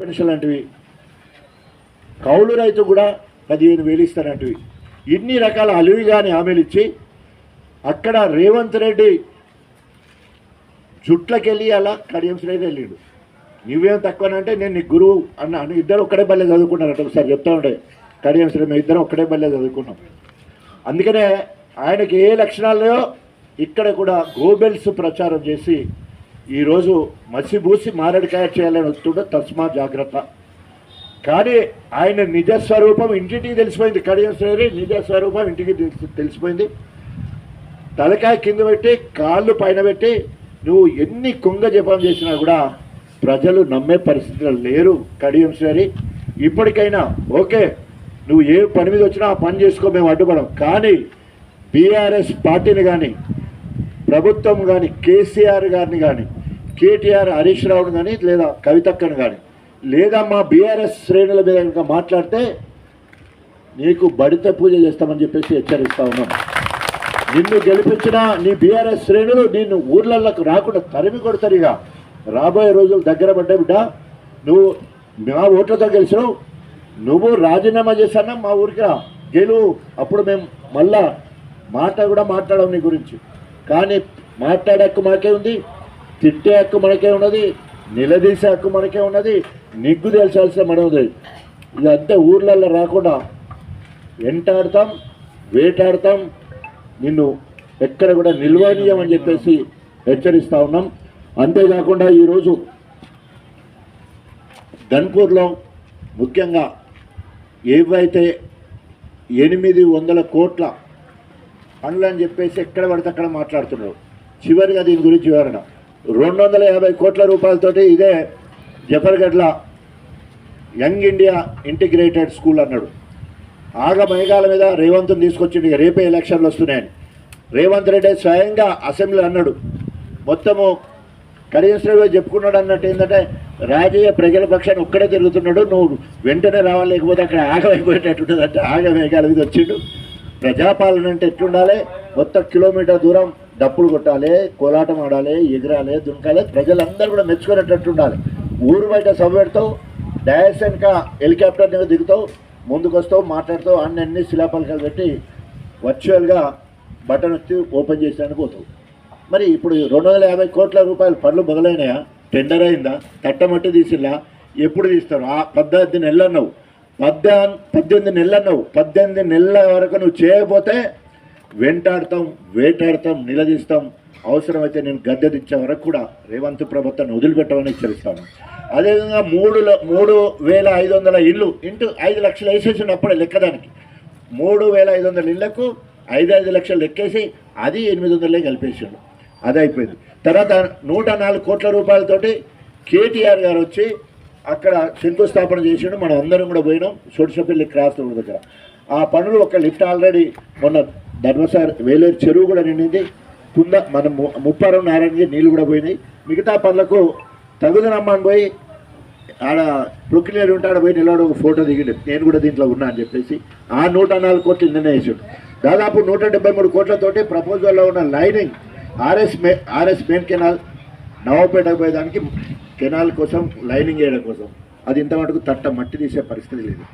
Pension లాంటివి. కౌలు రైతు కూడా పదిహేను వేలు ఇస్తారంటివి. ఇన్ని రకాల అలివిగాని హామీలు ఇచ్చి అక్కడ రేవంత్ రెడ్డి జుట్లకెళ్ళి అలా కడియం శ్రేణి వెళ్ళిండు. నువ్వేం తక్కువనంటే నేను నీ గురువు అన్న ఇద్దరు ఒక్కడే బల్లె చదువుకున్నారంట ఒకసారి చెప్తా ఉండే కడియం మేము ఇద్దరం ఒక్కడే బల్లె చదువుకున్నాం. అందుకనే ఆయనకి ఏ లక్షణాలు ఇక్కడ కూడా గోబెల్స్ ప్రచారం చేసి ఈరోజు మసిబూసి మారడికాయ చేయాలని వస్తుండే తస్మా జాగ్రత్త. కానీ ఆయన నిజ స్వరూపం ఇంటికి తెలిసిపోయింది. కడియం నిజస్వరూపం నిజ స్వరూపం ఇంటికి తెలిసి- తెలిసిపోయింది. తలకాయ కింద పెట్టి కాళ్ళు పైన పెట్టి నువ్వు ఎన్ని కుంగ జపం చేసినా కూడా ప్రజలు నమ్మే పరిస్థితులు లేరు కడియం ఇప్పటికైనా ఓకే నువ్వు ఏ పని మీద వచ్చినా ఆ పని చేసుకో మేము అడ్డుపడం కానీ బీఆర్ఎస్ పార్టీని కానీ ప్రభుత్వం కానీ కేసీఆర్ గారిని కానీ కేటీఆర్ హరీష్ రావుని కానీ లేదా కవితక్కను కానీ లేదా మా బీఆర్ఎస్ శ్రేణుల మీద కనుక మాట్లాడితే నీకు బడిత పూజ చేస్తామని చెప్పేసి హెచ్చరిస్తా ఉన్నాం. నిన్ను గెలిపించిన నీ బీఆర్ఎస్ శ్రేణులు నిన్ను ఊర్లలోకి రాకుండా తరిమి కొడతారు ఇక. రాబోయే రోజులు దగ్గర పడ్డా బిడ్డ నువ్వు మా ఓట్లతో గెలిచినావు నువ్వు రాజీనామా చేశానా మా ఊరికి రా. గెలువు అప్పుడు మేము మళ్ళా మాట కూడా మాట్లాడము నీ గురించి. కానీ మాట్లాడే హక్కు మనకే ఉంది తిట్టే హక్కు మనకే ఉన్నది నిలదీసే హక్కు మనకే ఉన్నది నిగ్గు తెలిసాల్సిన మన ఉంది ఇదంతా ఊర్లలో రాకుండా వెంటాడతాం వేటాడతాం నిన్ను ఎక్కడ కూడా నిల్వనీయమని చెప్పేసి హెచ్చరిస్తూ ఉన్నాం. అంతేకాకుండా ఈరోజు ధన్పూర్లో ముఖ్యంగా ఏవైతే ఎనిమిది వందల కోట్ల పనులు అని చెప్పేసి ఎక్కడ పడితే అక్కడ మాట్లాడుతున్నారు. చివరిగా దీని గురించి వివరణ. రెండు వందల యాభై కోట్ల రూపాయలతోటి ఇదే జఫర్గఢ్ల యంగ్ ఇండియా ఇంటిగ్రేటెడ్ స్కూల్ అన్నాడు. ఆగ మేఘాల మీద రేవంత్ని తీసుకొచ్చిండు. రేపే ఎలక్షన్లు వస్తున్నాయని. రేవంత్ రెడ్డి స్వయంగా అసెంబ్లీ అన్నాడు. మొత్తము కరీంశ్రీ చెప్పుకున్నాడు అన్నట్టు ఏంటంటే రాజయ్య ప్రజల పక్షాన్ని ఒక్కడే తిరుగుతున్నాడు. నువ్వు వెంటనే రావాలి లేకపోతే అక్కడ ఉంటుంది అంటే ఆగ మేఘాల మీద వచ్చిండు. ప్రజాపాలన అంటే ఎట్లుండాలి? మొత్తం కిలోమీటర్ దూరం డప్పులు కొట్టాలి కోలాటం ఆడాలి ఎగిరాలి దునకాలి ప్రజలందరూ కూడా మెచ్చుకునేటట్టు ఉండాలి ఊరు బయట సభ పెడతావు డయాస్ వెనక హెలికాప్టర్ మీద దిగుతావు ముందుకు వస్తావు మాట్లాడుతావు అన్ని అన్ని శిలాపలకాలు పెట్టి వర్చువల్గా బటన్ వచ్చి ఓపెన్ చేసేందుకు పోతావు. మరి ఇప్పుడు రెండు వందల యాభై కోట్ల రూపాయలు పనులు మొదలైనాయా? టెండర్ అయిందా? తట్టమట్టి తీసిల్లా? ఎప్పుడు తీస్తారు? ఆ పద్దెనిమిది నెలలు అన్నావు పద్దెనిమిది నెలలు అన్నావు పద్దెనిమిది నెలల వరకు నువ్వు చేయకపోతే వెంటాడతాం వేటాడతాం నిలదీస్తాం. అవసరమైతే నేను గద్దె దించే వరకు కూడా రేవంత్ ప్రభుత్వాన్ని వదిలిపెట్టమని హెచ్చరిస్తాను. అదేవిధంగా మూడు మూడు వేల ఐదు వందల ఇల్లు ఇంటూ ఐదు లక్షలు వేసేసిన అప్పుడే లెక్కదానికి. మూడు వేల ఐదు వందల ఇళ్ళకు ఐదు ఐదు లక్షలు లెక్కేసి అది ఎనిమిది వందలే కలిపేసాడు. అది అయిపోయింది తర్వాత నూట నాలుగు కోట్ల రూపాయలతోటి కేటీఆర్ గారు వచ్చి అక్కడ శంకుస్థాపన చేసిండు మనం అందరం కూడా పోయినాం సొడిసపల్లి క్రాస్ రోడ్ దగ్గర. ఆ పనులు ఒక లిఫ్ట్ ఆల్రెడీ మొన్న ధర్మసార్ వేలేరు చెరువు కూడా నిండింది. కుంద మన ము- ముప్పారం నారాయణకి నీళ్ళు కూడా పోయినాయి. మిగతా పనులకు తగుదనమ్మని పోయి ఆడ ప్రొక్లియర్ ఉంటే ఆడ పోయి నిలబడి ఒక ఫోటో దిగిండు. నేను కూడా దీంట్లో ఉన్నా అని చెప్పేసి ఆ నూట నాలుగు కోట్లు నిన్నే వేసాడు. దాదాపు నూట డెబ్బై మూడు కోట్లతోటి ప్రపోజల్లో ఉన్న లైనింగ్ ఆర్ఎస్ మే ఆర్ఎస్ మెయిన్ కెనాల్ నవపేటకు పోయేదానికి కెనాల్ కోసం లైనింగ్ వేయడం కోసం. అది ఇంతమటుకు తట్ట మట్టి తీసే పరిస్థితి లేదు.